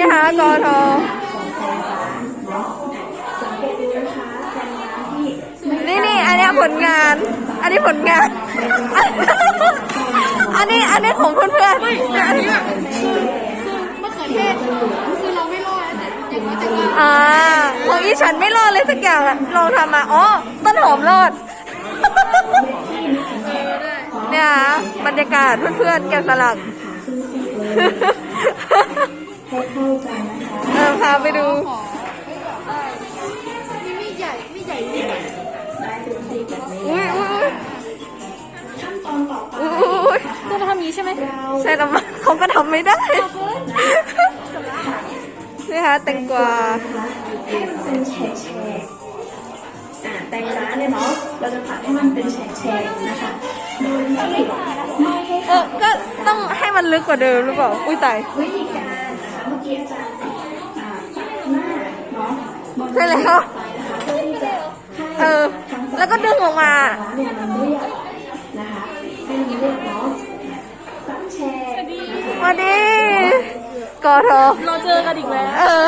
นี่ฮะกอทอสังเกตดูนะคะแซงม้าที่ไม่นี่นี่อันเนี้ยผลงาน อันนี้ผลงาน อันนี้อันนี้ของเพื่อนๆเนี่ยอันนี้แบบมะเขือเทศคือเราไม่รอดแต่อย่างน้อยแต่ก็อ่าของอีฉันไม่รอดเลยสักอย่างอะลองทำมาอ๋อต้นหอมรอดเนี่ยฮะบรรยากาศเพื่อนๆแกะสลัก อพาไปดูมีมีดใหญ่มีดใหญ่มีดใหญ่ได้ดูทีแบบนี้อุ้ยอุ้ยอุ้ยขั้นตอนต่อไปอุ้ยก็มาทำอย่างนี้ใช่ไหมเราใช่แต่ว่าเขาก็ทำไม่ได้นี่ฮะแตงกวาให้มันเป็นแฉกๆอ่าแตงร้านเนี่ยเนาะเราจะผัดให้มันเป็นแฉกๆนะคะโดยที่ไม่ให้เออก็ต้องให้มันลึกกว่าเดิมหรือเปล่าอุ้ยตายวิธีการนะคะเมื่อกี้อาจารย์ ใช่แล้วไปนะคะเพื่อที่จะให้เออ แล้วก็ดึงออกมาร้านเนี่ยมันเรียบนะคะให้มันเรียบเนาะตั้งแชร์มาดิกอทอเราเจอกันอีกแล้ว เออ